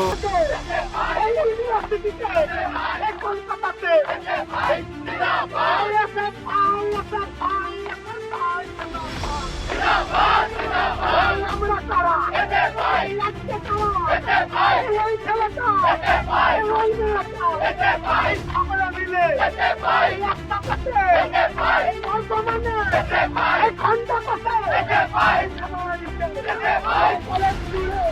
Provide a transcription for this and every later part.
Let's get five!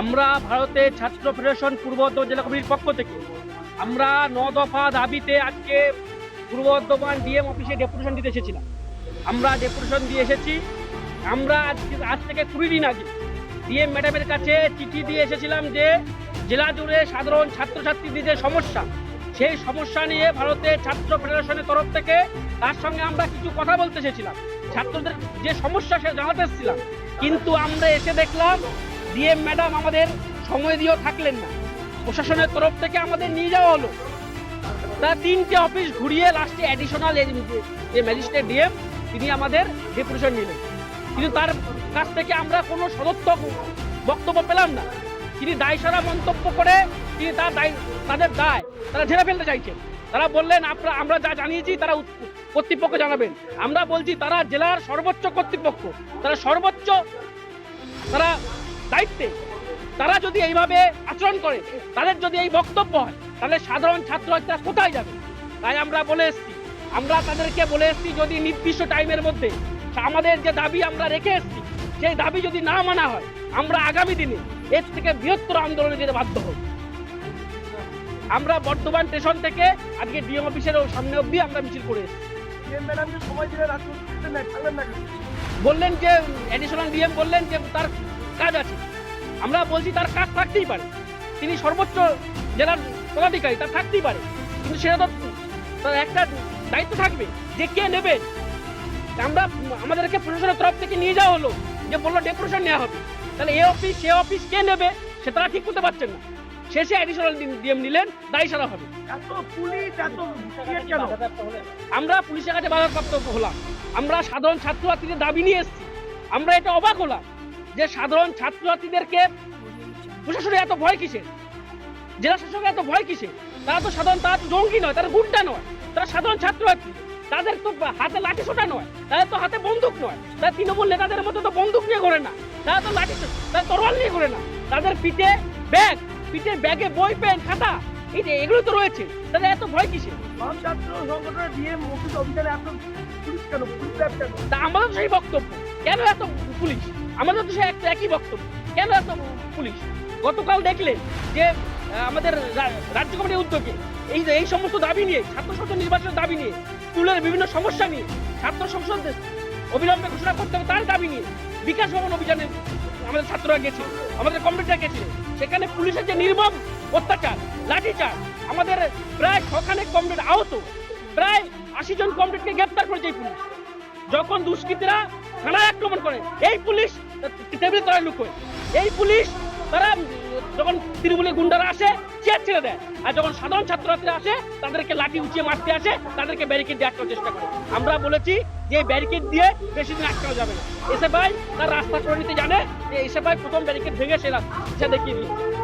আমরা ভারতের ছাত্র ফেডারেশন পূর্ব বর্ধমান জেলা কমিটির পক্ষ থেকে, আমরা ন দফা দাবিতে আজকে পূর্ব বর্ধমান ডিএম অফিসে ডেপুটেশন দিতে এসেছিলাম। আমরা ডেপুটেশন দিয়ে এসেছি। আমরা আজকে আজ থেকে কুড়ি দিন আগে ডিএম ম্যাডামের কাছে চিঠি দিয়ে এসেছিলাম যে জেলা জুড়ে সাধারণ ছাত্রছাত্রীদের যে সমস্যা। সেই সমস্যা নিয়ে ভারতের ছাত্র ফেডারেশনের তরফ থেকে তার সঙ্গে আমরা কিছু কথা বলতে এসেছিলাম। ছাত্রদের যে সমস্যা সে জানাতে এসেছিলাম। কিন্তু আমরা এসে দেখলাম ডিএম ম্যাডাম আমাদের সময় দিয়েও থাকলেন না। প্রশাসনের তরফ থেকে আমাদের নিয়ে যাওয়া হলো। তা তিনটে অফিস ঘুরিয়ে লাস্টে অ্যাডিশনাল যে ম্যাজিস্ট্রেট ডিএম তিনি আমাদের ডেপুটেশন নিলেন। কিন্তু তার কাছ থেকে আমরা কোনো সদর্থক বক্তব্য পেলাম না। তিনি দায়সারা মন্তব্য করে তিনি তার দায়, তাদের দায় তারা ঝেড়ে ফেলতে চাইছেন। তারা বললেন আপনারা আমরা যা জানিয়েছি তারা কর্তৃপক্ষ জানাবেন। আমরা বলছি তারা জেলার সর্বোচ্চ কর্তৃপক্ষ। তারা সর্বোচ্চ তারা দায়িত্বে। তারা যদি এইভাবে আচরণ করে তাদের যদি এই বক্তব্য হয় তাহলে সাধারণ ছাত্রছাত্রীরা কোথায় যাবে? তাই আমরা বলে এসেছি। আমরা তাদেরকে বলে এসেছি যদি নির্দিষ্ট টাইমের মধ্যে আমাদের যে দাবি আমরা রেখে এসেছি সেই দাবি যদি না মানা হয় আমরা আগামী দিনে এর থেকে বৃহত্তর আন্দোলনে যেতে বাধ্য হব। আমরা বর্ধমান স্টেশন থেকে আজকে ডিএম অফিসের সামনে অবধি আমরা মিছিল করে এসেছি। বললেন যে অ্যাডিশনাল ডিএম বললেন যে তার কাজ আছে। আমরা বলছি তার কাজ থাকতেই পারে। তিনি সর্বোচ্চ জেলার পদাধিকারী তার থাকতেই পারে। কিন্তু সেটা তো তার একটা দায়িত্ব থাকবে যে কে নেবে। আমরা আমাদেরকে প্রশাসনের তরফ থেকে নিয়ে যাওয়া হলো যে বলল ডেপুটেশন নেওয়া হবে। তাহলে এ অফিস সে অফিস কে নেবে সে তারা ঠিক করতে পারছেন না। শেষে অ্যাডিশনাল ডিএম নিলেন দায়ী সারা হবে। আমরা পুলিশের কাছে বাধাপ্রাপ্ত হলাম। আমরা সাধারণ ছাত্রছাত্রীদের দাবি নিয়ে এসেছি। আমরা এটা অবাক হলাম। যে সাধারণ ছাত্রছাত্রীদেরকে প্রশাসনের এত ভয় কিসে? জেলা শাসকের এত ভয় কিসে? তারা তো সাধারণ তারা তো জঙ্গি নয় তারা গুন্ডা নয় তারা সাধারণ ছাত্রছাত্রী তাদের তো হাতে লাঠি ছোটা নয় তাদের তো হাতে বন্দুক নয় তারা তৃণমূল নেতাদের মতো তো বন্দুক নিয়ে করে না তারা তো লাঠি তারা তরোয়াল নিয়ে করে না। তাদের পিঠে ব্যাগ পিঠে ব্যাগে বই পেন খাতা এই যে এগুলো তো রয়েছে তাদের এত ভয় কিসে? ছাত্র সংগঠনের ডিএম অফিস অভিযানে এত পুলিশ কেন? তা আমাদের সেই বক্তব্য। কেন এত পুলিশ? আমাদের তো একটা একই বক্তব্য। কেন এত পুলিশ? গতকাল দেখলেন যে আমাদের রাজ্য কমিটির উদ্যোগে এই এই সমস্ত দাবি নিয়ে, ছাত্র সংসদ নির্বাচনের দাবি নিয়ে, স্কুলের বিভিন্ন সমস্যা নিয়ে ছাত্র সংসদ অবিলম্বে ঘোষণা করতে হবে, তার দাবি নিয়ে বিকাশ ভবন অভিযানে আমাদের ছাত্ররা গেছে আমাদের কমিটিরা গেছে সেখানে পুলিশের যে নির্মম অত্যাচার, লাঠিচার্জ, আমাদের প্রায় ছখানেক কমরেড আহত, প্রায় আশি জন কমরেডকে গ্রেপ্তার করেছে এই পুলিশ। যখন দুষ্কৃতীরা থানায় আক্রমণ করে, এই পুলিশ টেবিল তলায় লুকোয়। এই পুলিশ তারা যখন তৃণমূলের গুন্ডারা আসে, চেয়ার ছেড়ে দেয়। আর যখন সাধারণ ছাত্রছাত্রীরা আসে, তাদেরকে লাঠি উঁচিয়ে মারতে আসে, তাদেরকে ব্যারিকেড দিয়ে আটকানোর চেষ্টা করে। আমরা বলেছি যে ব্যারিকেড দিয়ে বেশি দিন আটকানো যাবে না। এসে ভাই তার রাস্তা করে নিতে জানে যে এসে ভাই প্রথম ব্যারিকেড ভেঙে সে রাস্তা সে দেখিয়ে দিয়েছে।